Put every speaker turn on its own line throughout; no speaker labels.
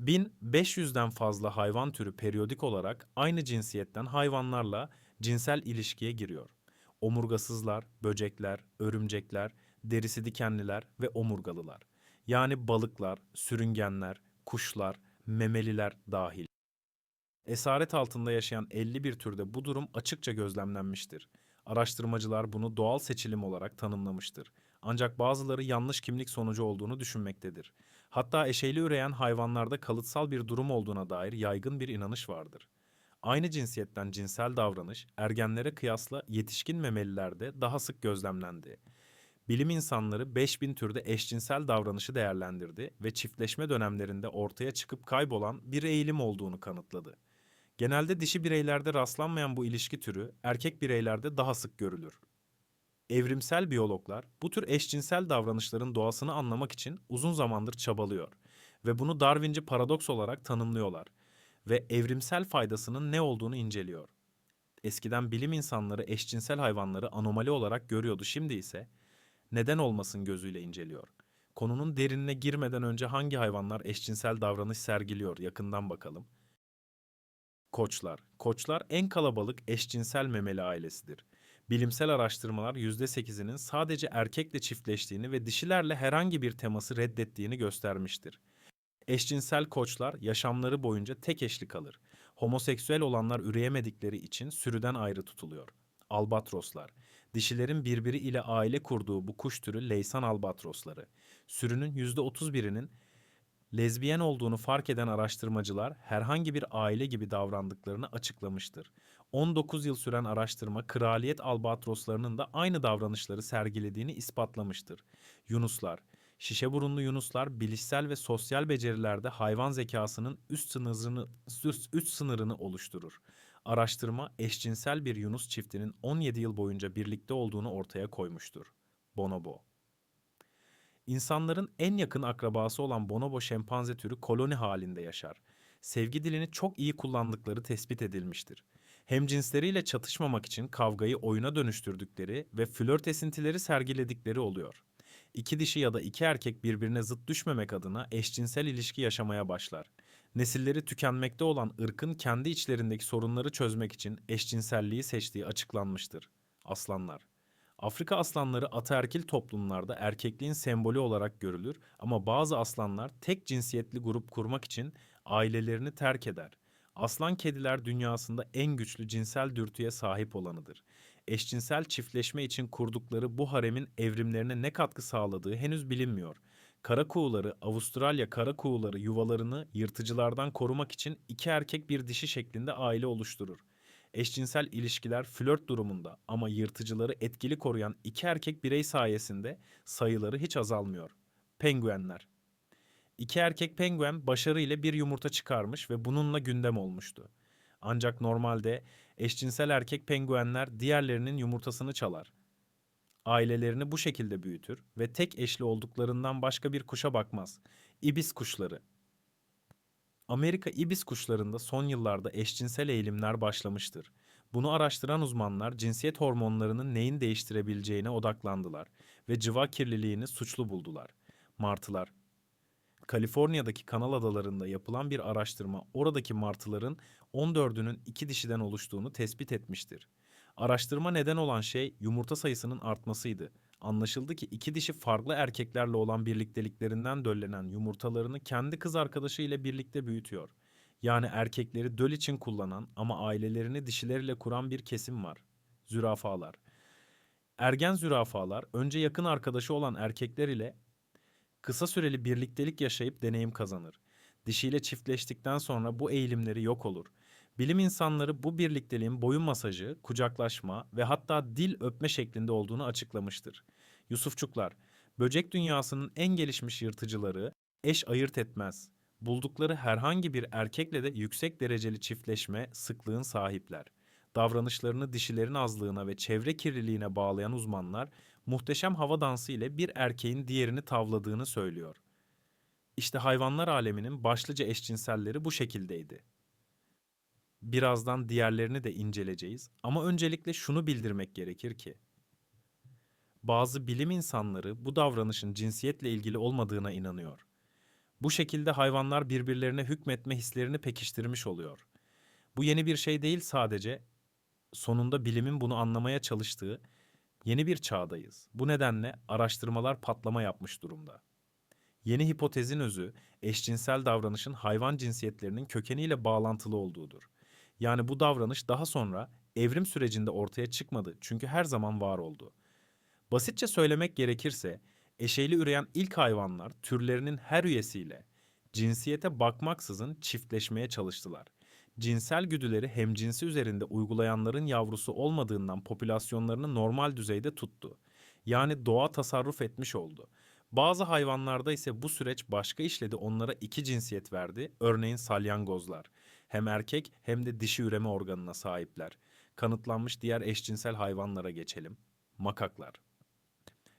1500'den fazla hayvan türü periyodik olarak aynı cinsiyetten hayvanlarla cinsel ilişkiye giriyor. Omurgasızlar, böcekler, örümcekler, derisi dikenliler ve omurgalılar. Yani balıklar, sürüngenler, kuşlar, memeliler dahil. Esaret altında yaşayan 51 türde bu durum açıkça gözlemlenmiştir. Araştırmacılar bunu doğal seçilim olarak tanımlamıştır. Ancak bazıları yanlış kimlik sonucu olduğunu düşünmektedir. Hatta eşeyli üreyen hayvanlarda kalıtsal bir durum olduğuna dair yaygın bir inanış vardır. Aynı cinsiyetten cinsel davranış ergenlere kıyasla yetişkin memelilerde daha sık gözlemlendi. Bilim insanları 5000 türde eşcinsel davranışı değerlendirdi ve çiftleşme dönemlerinde ortaya çıkıp kaybolan bir eğilim olduğunu kanıtladı. Genelde dişi bireylerde rastlanmayan bu ilişki türü erkek bireylerde daha sık görülür. Evrimsel biyologlar bu tür eşcinsel davranışların doğasını anlamak için uzun zamandır çabalıyor ve bunu Darwinci paradoks olarak tanımlıyorlar ve evrimsel faydasının ne olduğunu inceliyor. Eskiden bilim insanları eşcinsel hayvanları anomali olarak görüyordu, şimdi ise neden olmasın gözüyle inceliyor. Konunun derinine girmeden önce hangi hayvanlar eşcinsel davranış sergiliyor yakından bakalım. Koçlar. Koçlar en kalabalık eşcinsel memeli ailesidir. Bilimsel araştırmalar %8'inin sadece erkekle çiftleştiğini ve dişilerle herhangi bir teması reddettiğini göstermiştir. Eşcinsel koçlar yaşamları boyunca tek eşli kalır. Homoseksüel olanlar üreyemedikleri için sürüden ayrı tutuluyor. Albatroslar. Dişilerin birbiri ile aile kurduğu bu kuş türü leysan albatrosları. Sürünün %31'inin lezbiyen olduğunu fark eden araştırmacılar herhangi bir aile gibi davrandıklarını açıklamıştır. 19 yıl süren araştırma kraliyet albatroslarının da aynı davranışları sergilediğini ispatlamıştır. Yunuslar Şişe burunlu yunuslar bilişsel ve sosyal becerilerde hayvan zekasının üst sınırını, üst, üst sınırını oluşturur. Araştırma eşcinsel bir yunus çiftinin 17 yıl boyunca birlikte olduğunu ortaya koymuştur. Bonobo İnsanların en yakın akrabası olan bonobo şempanze türü koloni halinde yaşar. Sevgi dilini çok iyi kullandıkları tespit edilmiştir. Hemcinsleriyle çatışmamak için kavgayı oyuna dönüştürdükleri ve flört esintileri sergiledikleri oluyor. İki dişi ya da iki erkek birbirine zıt düşmemek adına eşcinsel ilişki yaşamaya başlar. Nesilleri tükenmekte olan ırkın kendi içlerindeki sorunları çözmek için eşcinselliği seçtiği açıklanmıştır. Aslanlar Afrika aslanları ataerkil toplumlarda erkekliğin sembolü olarak görülür ama bazı aslanlar tek cinsiyetli grup kurmak için ailelerini terk eder. Aslan kediler dünyasında en güçlü cinsel dürtüye sahip olanıdır. Eşcinsel çiftleşme için kurdukları bu haremin evrimlerine ne katkı sağladığı henüz bilinmiyor. Kara kuğuları, Avustralya kara kuğuları yuvalarını yırtıcılardan korumak için iki erkek bir dişi şeklinde aile oluşturur. Eşcinsel ilişkiler flört durumunda ama yırtıcıları etkili koruyan iki erkek birey sayesinde sayıları hiç azalmıyor. Penguenler İki erkek penguen başarıyla bir yumurta çıkarmış ve bununla gündem olmuştu. Ancak normalde eşcinsel erkek penguenler diğerlerinin yumurtasını çalar. Ailelerini bu şekilde büyütür ve tek eşli olduklarından başka bir kuşa bakmaz. İbis kuşları Amerika ibis kuşlarında son yıllarda eşcinsel eğilimler başlamıştır. Bunu araştıran uzmanlar cinsiyet hormonlarının neyin değiştirebileceğine odaklandılar ve cıva kirliliğini suçlu buldular. Martılar Kaliforniya'daki Kanal Adaları'nda yapılan bir araştırma oradaki martıların 14'ünün iki dişiden oluştuğunu tespit etmiştir. Araştırma neden olan şey yumurta sayısının artmasıydı. Anlaşıldı ki iki dişi farklı erkeklerle olan birlikteliklerinden döllenen yumurtalarını kendi kız arkadaşı ile birlikte büyütüyor. Yani erkekleri döl için kullanan ama ailelerini dişileriyle kuran bir kesim var. Zürafalar. Ergen zürafalar önce yakın arkadaşı olan erkekler ile kısa süreli birliktelik yaşayıp deneyim kazanır. Dişiyle çiftleştikten sonra bu eğilimleri yok olur. Bilim insanları bu birlikteliğin boyun masajı, kucaklaşma ve hatta dil öpme şeklinde olduğunu açıklamıştır. Yusufçuklar, böcek dünyasının en gelişmiş yırtıcıları eş ayırt etmez. Buldukları herhangi bir erkekle de yüksek dereceli çiftleşme sıklığın sahipler. Davranışlarını dişilerin azlığına ve çevre kirliliğine bağlayan uzmanlar muhteşem hava dansı ile bir erkeğin diğerini tavladığını söylüyor. İşte hayvanlar aleminin başlıca eşcinselleri bu şekildeydi. Birazdan diğerlerini de inceleyeceğiz ama öncelikle şunu bildirmek gerekir ki bazı bilim insanları bu davranışın cinsiyetle ilgili olmadığına inanıyor. Bu şekilde hayvanlar birbirlerine hükmetme hislerini pekiştirmiş oluyor. Bu yeni bir şey değil sadece sonunda bilimin bunu anlamaya çalıştığı yeni bir çağdayız. Bu nedenle araştırmalar patlama yapmış durumda. Yeni hipotezin özü eşcinsel davranışın hayvan cinsiyetlerinin kökeniyle bağlantılı olduğudur. Yani bu davranış daha sonra evrim sürecinde ortaya çıkmadı çünkü her zaman var oldu. Basitçe söylemek gerekirse eşeyli üreyen ilk hayvanlar türlerinin her üyesiyle cinsiyete bakmaksızın çiftleşmeye çalıştılar. Cinsel güdüleri hemcinsi üzerinde uygulayanların yavrusu olmadığından popülasyonlarını normal düzeyde tuttu. Yani doğa tasarruf etmiş oldu. Bazı hayvanlarda ise bu süreç başka işledi onlara iki cinsiyet verdi. Örneğin salyangozlar. Hem erkek hem de dişi üreme organına sahipler. Kanıtlanmış diğer eşcinsel hayvanlara geçelim. Makaklar.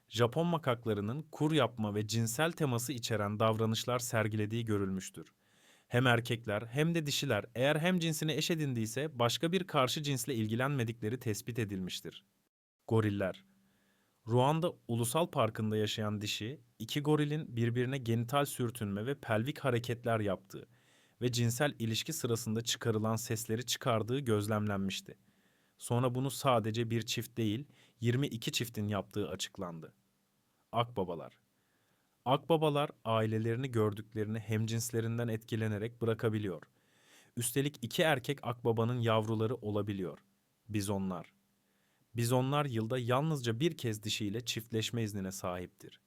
Japon makaklarının kur yapma ve cinsel teması içeren davranışlar sergilediği görülmüştür. Hem erkekler hem de dişiler eğer hem cinsini eş edindiyse başka bir karşı cinsle ilgilenmedikleri tespit edilmiştir. Goriller Ruanda Ulusal Parkı'nda yaşayan dişi, iki gorilin birbirine genital sürtünme ve pelvik hareketler yaptığı ve cinsel ilişki sırasında çıkarılan sesleri çıkardığı gözlemlenmişti. Sonra bunu sadece bir çift değil, 22 çiftin yaptığı açıklandı. Akbabalar Akbabalar ailelerini gördüklerini hemcinslerinden etkilenerek bırakabiliyor. Üstelik iki erkek akbabanın yavruları olabiliyor. Bizonlar. Bizonlar yılda yalnızca bir kez dişiyle çiftleşme iznine sahiptir.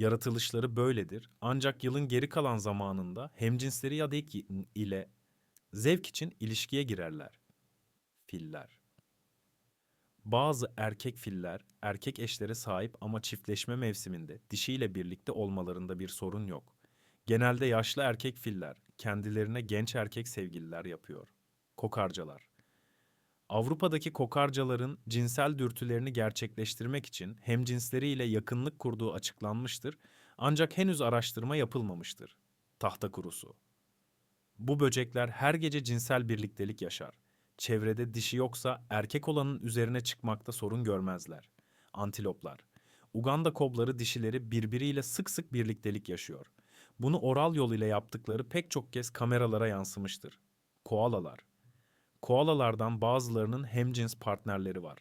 Yaratılışları böyledir ancak yılın geri kalan zamanında hemcinsleri ya da ile zevk için ilişkiye girerler. Filler bazı erkek filler erkek eşlere sahip ama çiftleşme mevsiminde dişiyle birlikte olmalarında bir sorun yok. Genelde yaşlı erkek filler kendilerine genç erkek sevgililer yapıyor. Kokarcalar Avrupa'daki kokarcaların cinsel dürtülerini gerçekleştirmek için hemcinsleriyle yakınlık kurduğu açıklanmıştır ancak henüz araştırma yapılmamıştır. Tahta kurusu Bu böcekler her gece cinsel birliktelik yaşar çevrede dişi yoksa erkek olanın üzerine çıkmakta sorun görmezler. Antiloplar. Uganda kobları dişileri birbiriyle sık sık birliktelik yaşıyor. Bunu oral yol ile yaptıkları pek çok kez kameralara yansımıştır. Koalalar. Koalalardan bazılarının hemcins partnerleri var.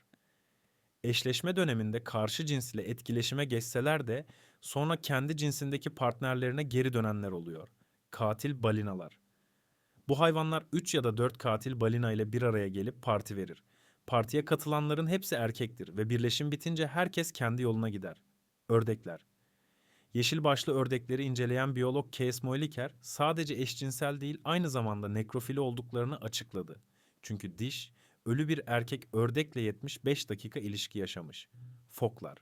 Eşleşme döneminde karşı cins ile etkileşime geçseler de sonra kendi cinsindeki partnerlerine geri dönenler oluyor. Katil balinalar. Bu hayvanlar 3 ya da 4 katil balina ile bir araya gelip parti verir. Partiye katılanların hepsi erkektir ve birleşim bitince herkes kendi yoluna gider. Ördekler Yeşil başlı ördekleri inceleyen biyolog Kees Moeliker sadece eşcinsel değil aynı zamanda nekrofili olduklarını açıkladı. Çünkü diş, ölü bir erkek ördekle 75 dakika ilişki yaşamış. Foklar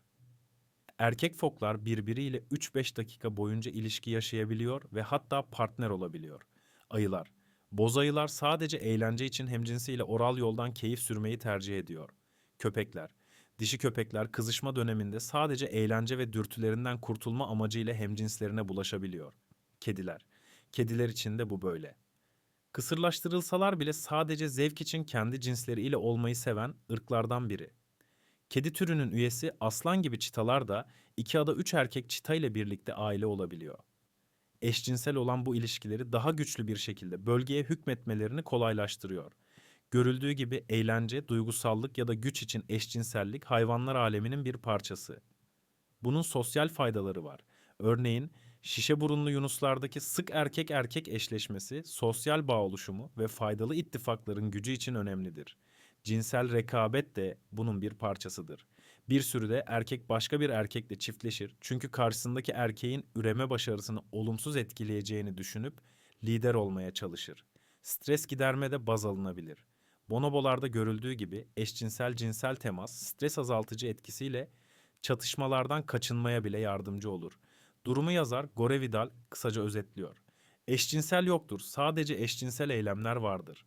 Erkek foklar birbiriyle 3-5 dakika boyunca ilişki yaşayabiliyor ve hatta partner olabiliyor. Ayılar Bozayılar sadece eğlence için hemcinsiyle oral yoldan keyif sürmeyi tercih ediyor. Köpekler. Dişi köpekler kızışma döneminde sadece eğlence ve dürtülerinden kurtulma amacıyla hemcinslerine bulaşabiliyor. Kediler. Kediler için de bu böyle. Kısırlaştırılsalar bile sadece zevk için kendi cinsleriyle olmayı seven ırklardan biri. Kedi türünün üyesi aslan gibi çitalar da iki ya da üç erkek çita ile birlikte aile olabiliyor eşcinsel olan bu ilişkileri daha güçlü bir şekilde bölgeye hükmetmelerini kolaylaştırıyor. Görüldüğü gibi eğlence, duygusallık ya da güç için eşcinsellik hayvanlar aleminin bir parçası. Bunun sosyal faydaları var. Örneğin şişe burunlu yunuslardaki sık erkek erkek eşleşmesi, sosyal bağ oluşumu ve faydalı ittifakların gücü için önemlidir. Cinsel rekabet de bunun bir parçasıdır. Bir sürü de erkek başka bir erkekle çiftleşir çünkü karşısındaki erkeğin üreme başarısını olumsuz etkileyeceğini düşünüp lider olmaya çalışır. Stres giderme de baz alınabilir. Bonobolarda görüldüğü gibi eşcinsel cinsel temas stres azaltıcı etkisiyle çatışmalardan kaçınmaya bile yardımcı olur. Durumu yazar Gore Vidal kısaca özetliyor. Eşcinsel yoktur, sadece eşcinsel eylemler vardır.